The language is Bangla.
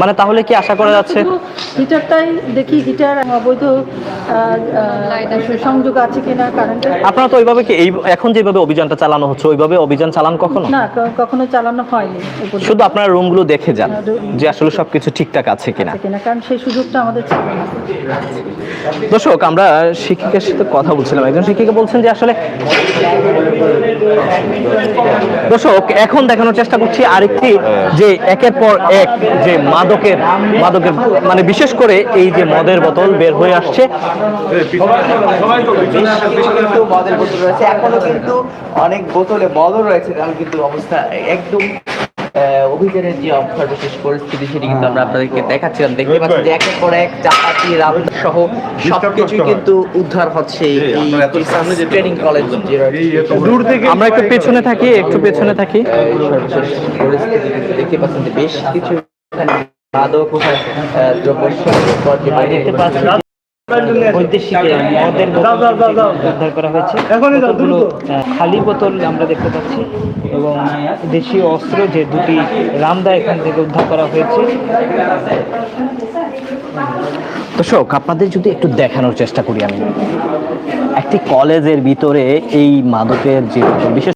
মানে তাহলে কি আশা করা যাচ্ছে? হিটারটাই দেখি হিটার অবৈধ সংযোগ আছে কিনা কারেন্টের আপনারা তো ওইভাবে কি এই এখন যেভাবে অভিযানটা চালানো হচ্ছে ওইভাবে অভিযান চালান কখনো? না কখনো চালানো হয়নি শুধু আপনারা রুমগুলো দেখে যান যে আসলে সবকিছু ঠিকঠাক আছে কিনা। কিনা কারণ সেই সুযোগটা আমাদের ছিল না। দর্শক আমরা শিক্ষিকার সাথে কথা বলছিলাম। একজন শিক্ষিকা বলছেন যে আসলে দর্শক, এখন দেখানোর চেষ্টা করছি আরেকটি যে একের পর এক যে মাদকের মাদকের মানে বিশেষ করে এই যে মদের বোতল বের হয়ে আসছে। মদের বোতল রয়েছে এখনও কিন্তু অনেক বোতলে মদও রয়েছে কারণ কিন্তু অবস্থা একদম অভিযানের যে সর্বশেষ পরিস্থিতি সেটি কিন্তু আমরা আপনাদেরকে দেখাচ্ছিলাম। দেখতে পাচ্ছি যে একের পর এক চাপাতি রাম সহ সবকিছু কিন্তু উদ্ধার হচ্ছে এই ট্রেনিং কলেজ দূর থেকে আমরা একটু পেছনে থাকি একটু পেছনে থাকি। সর্বশেষ পরিস্থিতি দেখতে পাচ্ছেন যে বেশ কিছু মাদক দ্রব্য দেখতে বৈদেশিক মদের উদ্ধার করা হয়েছে। খালি বোতল আমরা দেখতে পাচ্ছি এবং দেশীয় অস্ত্র যে দুটি রামদা এখান থেকে উদ্ধার করা হয়েছে। দর্শক আপনাদের যদি একটু দেখানোর চেষ্টা করি আমি। একটি কলেজের ভিতরে এই মাদকের যে বিশেষ